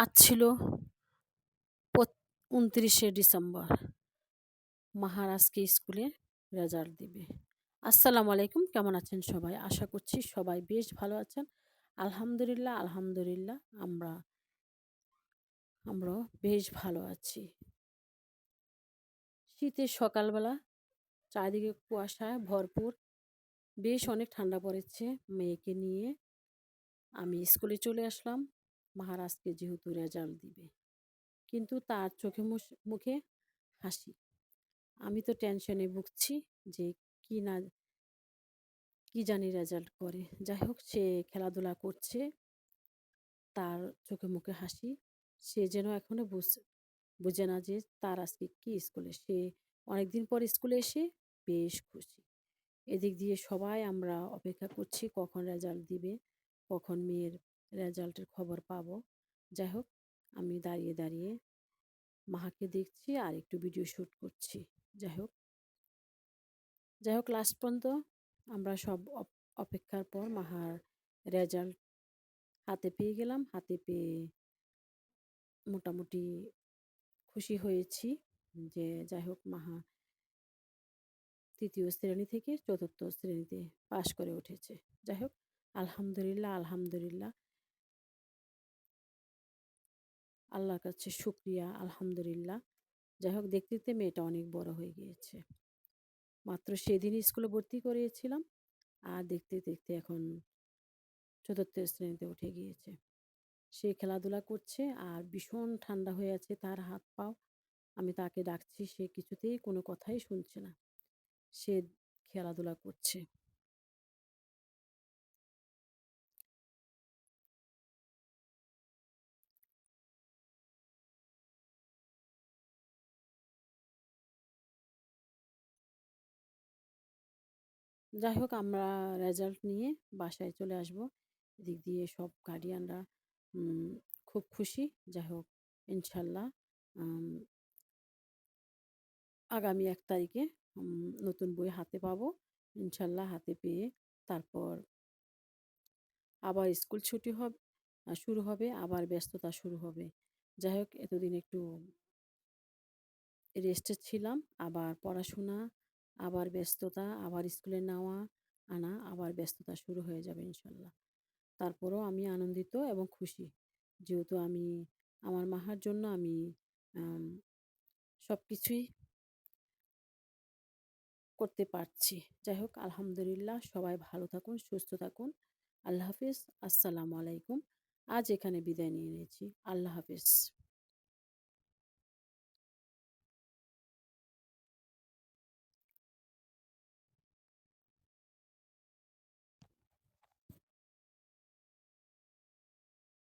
আজ ছিল উনত্রিশে ডিসেম্বর। মহারাজকে স্কুলে রেজাল্ট দিবে। আসসালামু আলাইকুম, কেমন আছেন সবাই? আশা করছি সবাই বেশ ভালো আছেন। আলহামদুলিল্লাহ আলহামদুলিল্লাহ, আমরা, আমরাও বেশ ভালো আছি। শীতের সকালবেলা চারিদিকে কুয়াশায় ভরপুর, বেশ অনেক ঠান্ডা পড়েছে। মেয়েকে নিয়ে আমি স্কুলে চলে আসলাম। মহারাজকে যেহেতু রেজাল্ট দিবে। কিন্তু তার চোখে মুখে হাসি। আমি তো টেনশনে ভুগছি যে কি না, কি জানি রেজাল্ট করে। যাই হোক, সে খেলাধুলা করছে। তার চোখে মুখে হাসি। সে যেন এখনও বুঝে না যে তার আজকে কি স্কুলে। সে অনেকদিন পর স্কুলে এসে বেশ খুশি। এদিক দিয়ে সবাই আমরা অপেক্ষা করছি কখন রেজাল্ট দিবে, কখন মেয়ের রেজাল্টের খবর পাব। যাই হোক আমি দাঁড়িয়ে দাঁড়িয়ে মাহাকে দেখছি আর একটু ভিডিও শ্যুট করছি। যাই হোক যাই হোক লাস্ট পর্যন্ত আমরা সব অপেক্ষার পর মাহার রেজাল্ট হাতে পেয়ে গেলাম। হাতে পেয়ে মোটামুটি খুশি হয়েছি যে যাই হোক মাহা তৃতীয় শ্রেণি থেকে চতুর্থ শ্রেণীতে পাশ করে উঠেছে। যাই হোক আলহামদুলিল্লাহ আলহামদুলিল্লাহ। আল্লাহর কাছে শুক্রিয়া, আলহামদুলিল্লাহ। যাই হোক, দেখতে দেখতে মেয়েটা অনেক বড় হয়ে গিয়েছে। মাত্র সেদিন স্কুলে ভর্তি করিয়েছিলাম আর দেখতে দেখতে এখন চতুর্থ শ্রেণীতে উঠে গিয়েছে। সে খেলাধুলা করছে আর ভীষণ ঠান্ডা হয়ে আছে তার হাত পাও। আমি তাকে ডাকছি, সে কিছুতেই কোনো কথাই শুনছে না। সে খেলাধুলা করছে। যাই হোক আমরা রেজাল্ট নিয়ে বাসায় চলে আসব। এদিক দিয়ে সব গার্ডিয়ানরা খুব খুশি। যাই হোক ইনশাল্লাহ আগামী এক তারিখে নতুন বই হাতে পাবো। ইনশাল্লাহ হাতে পেয়ে তারপর আবার স্কুল ছুটি হবে শুরু হবে, আবার ব্যস্ততা শুরু হবে। যাই হোক এতদিন একটু রেস্টে ছিলাম, আবার পড়াশোনা আবার ব্যস্ততা, আবার স্কুলে নেওয়া, আনা, আবার ব্যস্ততা শুরু হয়ে যাবে ইনশাল্লাহ। তারপরও আমি আনন্দিত এবং খুশি। যেহেতু আমি, আমার মাহার জন্য আমি সব কিছুই করতে পারছি। যাই হোক, আলহামদুলিল্লাহ, সবাই ভালো থাকুন, সুস্থ থাকুন। আল্লাহ হাফিজ, আসসালামু আলাইকুম। আজ এখানে বিদায় নিয়ে নিয়েছি। আল্লাহ হাফিজ।